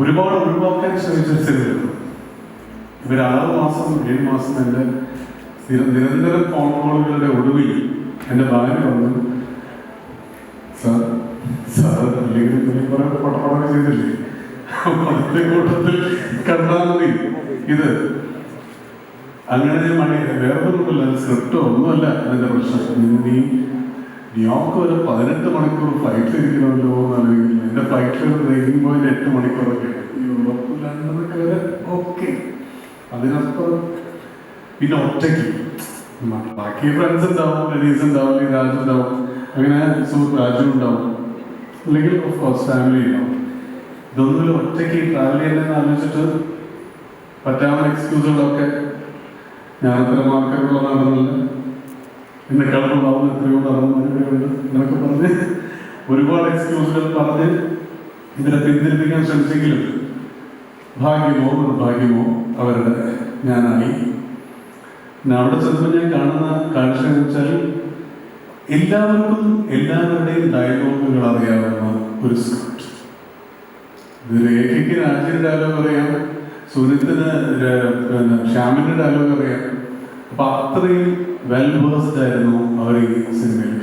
ഒരുപാട് ഒഴിവാക്കാൻ ശ്രമിച്ച സിനിമയാണ് ഇവർ ആറ് മാസം ഏഴ് മാസം എന്റെ നിരന്തര ഫോൺ കോളുകളുടെ ഒടുവിൽ എന്റെ ഭാര്യ വന്നു ചെയ്തില്ലേ? കൂട്ടത്തിൽ കണ്ടാൽ മതി. ഇത് അങ്ങനെ മണി വേറെ സ്ക്രിപ്റ്റോ ഒന്നുമല്ല അതിന്റെ പ്രശ്നം. നീ- ന്യൂയോർക്ക് ഒരു പതിനെട്ട് മണിക്കൂർ ഫ്ലൈറ്റിൽ ഇരിക്കണമല്ലോ. എന്റെ ഫ്ലൈറ്റ് ബ്രേക്കിംഗ് പോയിന്റ് എട്ട് മണിക്കൂറൊക്കെ ഓക്കെ അതിനപ്പുറം പിന്നെ ഒറ്റയ്ക്ക്. ബാക്കി ഫ്രണ്ട്സ് ഉണ്ടാവും ലേഡീസ് ഉണ്ടാവും രാജു ഉണ്ടാവും അങ്ങനെ സുഹൃത്ത് രാജു ഉണ്ടാവും. അല്ലെങ്കിൽ ഫാമിലി ഉണ്ടാവും. ഇതൊന്നും ഒറ്റയ്ക്ക് ട്രാവൽ ചെയ്യുന്നതെന്ന് ആലോചിച്ചിട്ട് പറ്റാവുന്ന എക്സ്ക്യൂസുകളൊക്കെ ഞാൻ അത്ര മാർക്കൊക്കെ നടന്നില്ല എന്നെ കളറുണ്ടാവുന്ന എത്രയോ നടന്നു എന്നൊക്കെ പറഞ്ഞ് ഒരുപാട് എക്സ്ക്യൂസുകൾ പറഞ്ഞ് ഇതിനെ പിന്തിരിപ്പിക്കാൻ ശ്രമിച്ചെങ്കിലും ഭാഗ്യമോ നിർഭാഗ്യമോ അവരുടെ ഞാനായി. പിന്നെ അവിടെ ചെന്നപ്പോൾ ഞാൻ കാണുന്ന കാഴ്ച എന്ന് വെച്ചാൽ എല്ലാവർക്കും എല്ലാവരുടെയും ഡയലോഗുകൾ അറിയാവുന്ന ഒരു സ്ക്രിപ്റ്റ് രേഖയ്ക്ക് രാജയുടെ ഡയലോഗ് അറിയാം സുനിത്തിന് പിന്നെ ശ്യാമിന്റെ ഡയലോഗ് അറിയാം. അപ്പൊ അത്രയും വെൽ വേഴ്സ്ഡ് ആയിരുന്നു അവർ ഈ സിനിമയിൽ